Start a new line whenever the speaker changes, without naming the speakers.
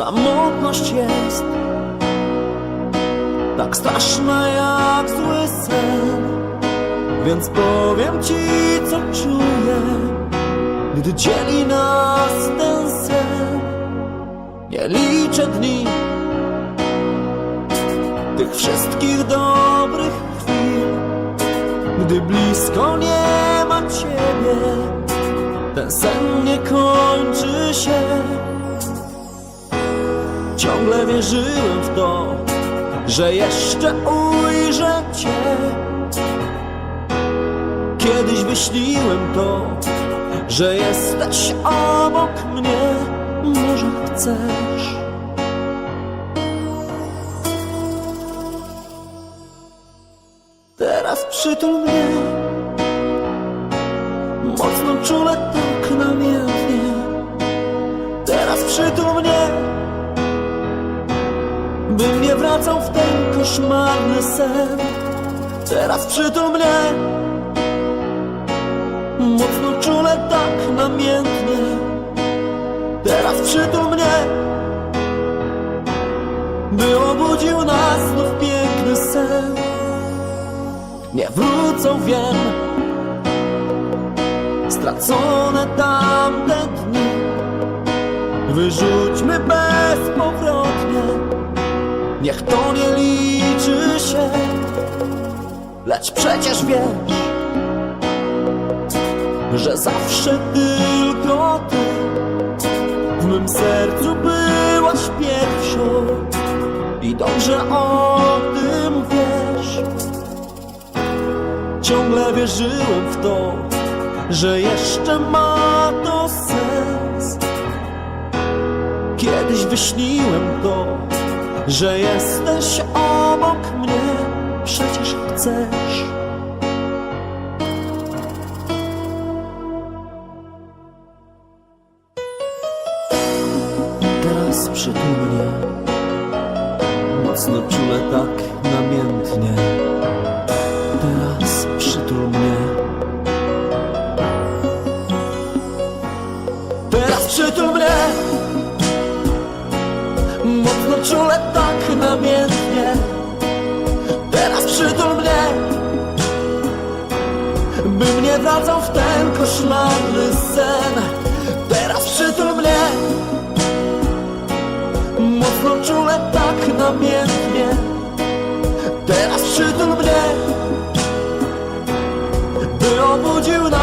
Samotność jest tak straszna jak zły sen. Więc powiem ci co czuję Gdy dzieli nas ten sen. Nie liczę dni Tych wszystkich dobrych chwil Gdy blisko nie ma ciebie. Ten sen nie kończy się Ciągle wierzyłem w to, że jeszcze ujrzę Cię. Kiedyś wyśniłem to, że jesteś obok mnie. Może chcesz. Teraz przytul mnie, mocno czule tak namiętnie. Teraz przytul mnie, nie wracał w ten koszmarny sen. Teraz przytul mnie Mocno czule tak namiętnie Teraz przytul mnie By obudził nas znów piękny sen. Nie wrócą, wiem Stracone tamte dni. Wyrzućmy bezpowrotnie Niech to nie liczy się Lecz przecież wiesz Że zawsze tylko ty W mym sercu byłaś pierwszą. I dobrze o tym wiesz. Ciągle wierzyłem w to Że jeszcze ma to sens. Kiedyś wyśniłem to że jesteś obok mnie, przecież chcesz. Teraz przytul mnie, mocno czule tak namiętnie. Mocno czule tak namiętnie Teraz przytul mnie By mnie wracał w ten koszmarny sen. Teraz przytul mnie. Mocno czule tak namiętnie Teraz przytul mnie By obudził nas